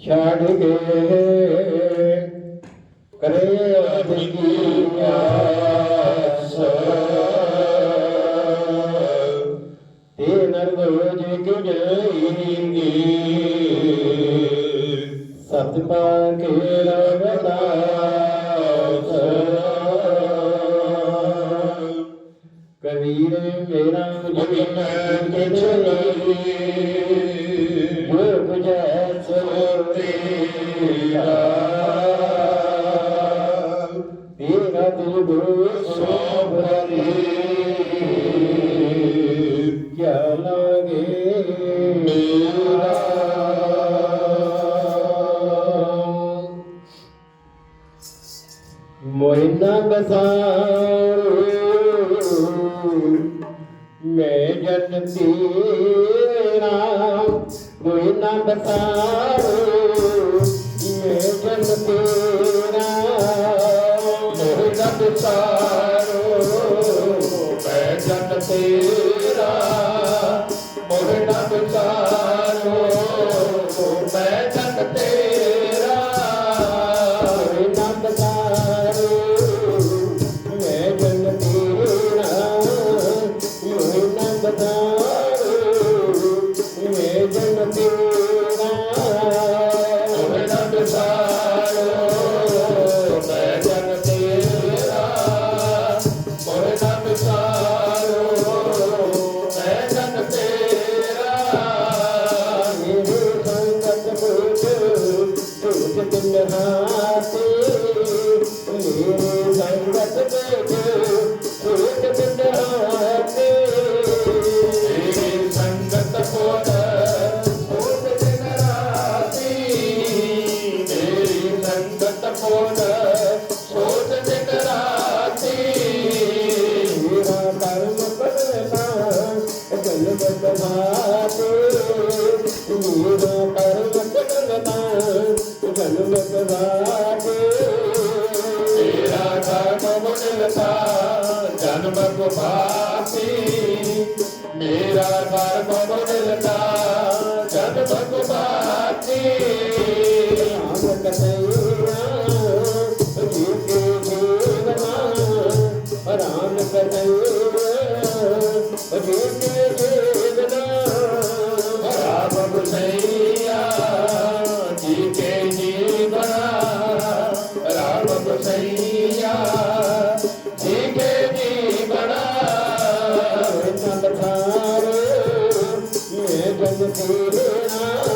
ਛੜ ਗਏ ਕਰੇ ਅਦਿ ਕੀ ਆਸ চলতে कोई ना बताओ ये जन्म तेरा मोहन सारो मैं जन्म तेरा in a. जन तेरे नाम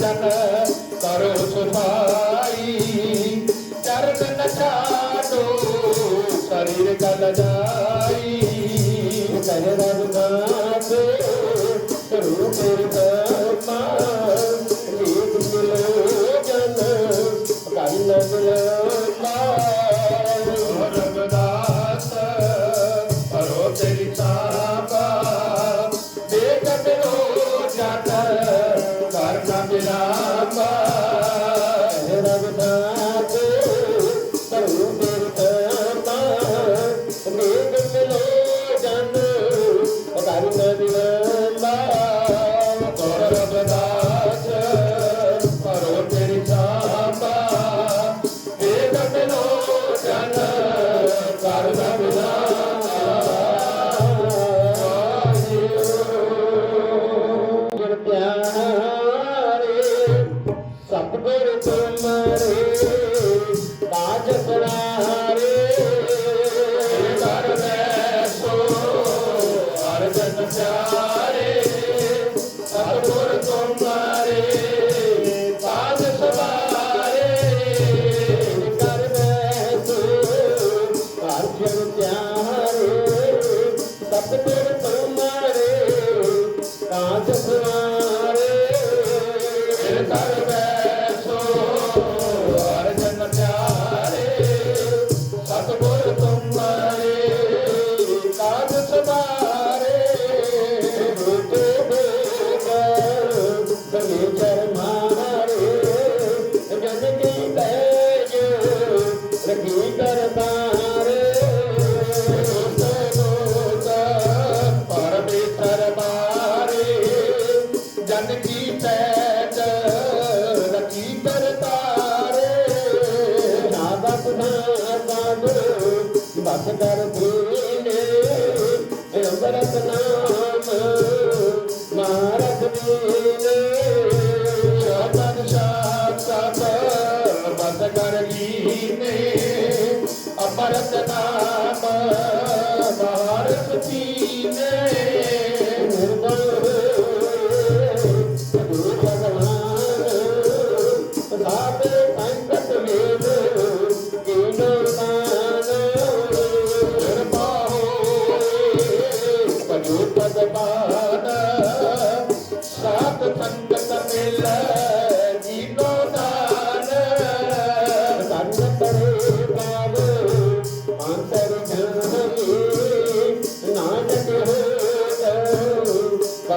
ਚਰਨ ਕਰੋ ਸੁਭਾਈ ਚਰਨ ਨਚਾਡੋ ਸਰੀਰ ਕਲ ਜਾਈ Sunday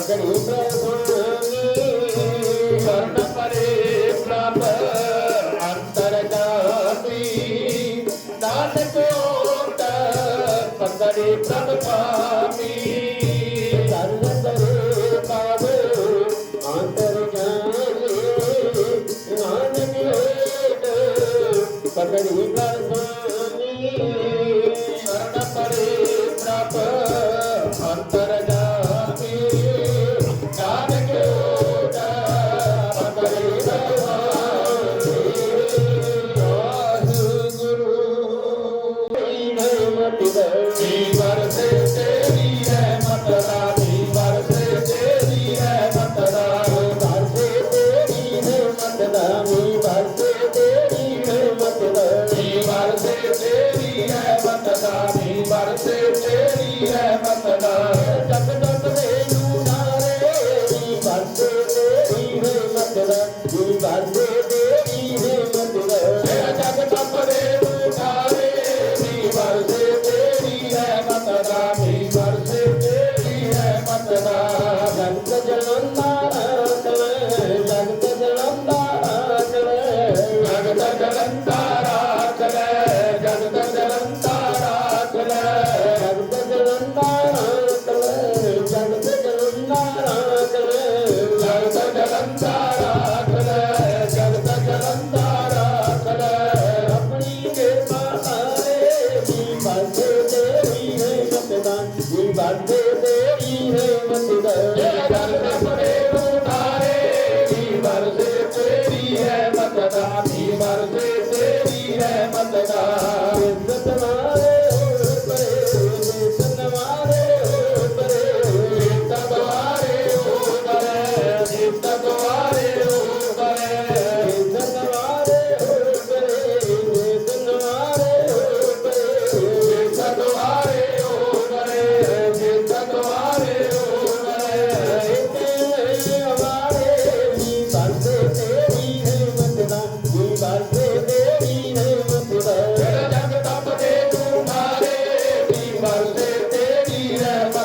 ਸਗਲ ਪ੍ਰਸੁਨ ਕਰਨ ਪਰੇ ਪ੍ਰਭ ਅੰਤਰ ਜਾਤੀ। ਨਾਨ ਕੋਟ ਪਕੜੇ ਪ੍ਰਭ ਪਾਮੀ ਪਕੜੀ ਪ੍ਰਭ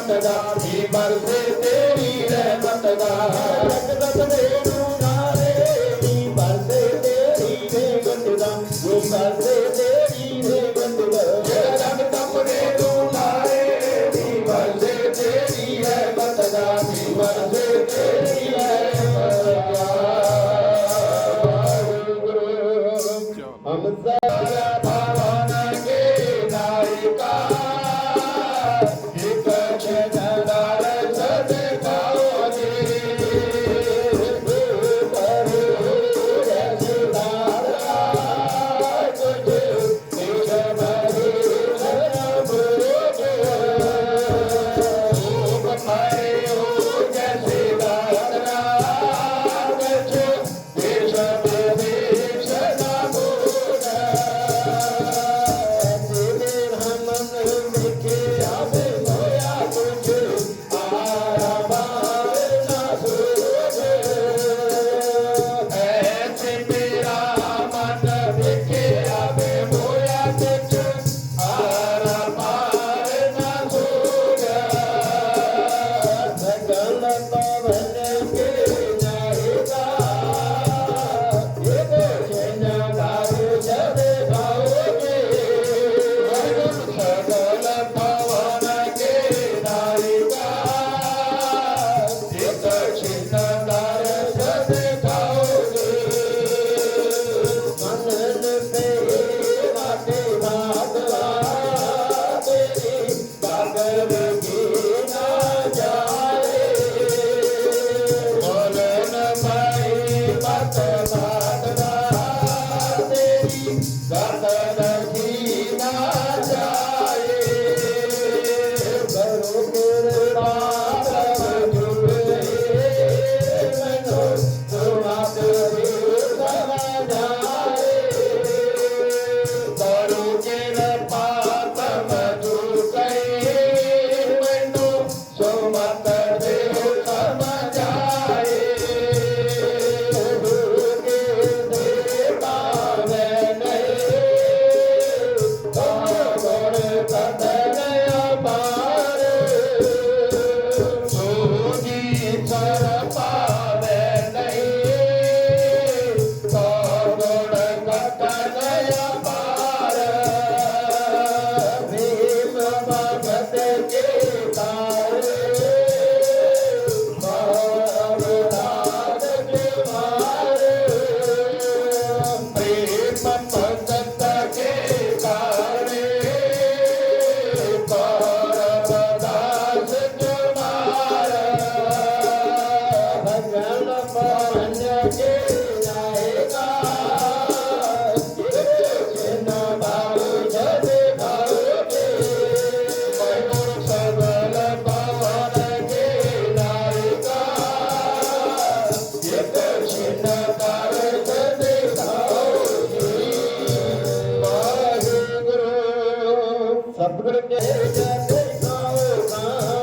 ਰਹਿਮਤ ਦਾ ਬਰਸੇ ਤੇਰੀ ਰਹਿਮਤ ਦਾ। ਰਖਦਾ ਤੇਰੀ ਗੁਰ ਕੇ ਜੈ ਤੇ ਕਾਉ ਕਾਉ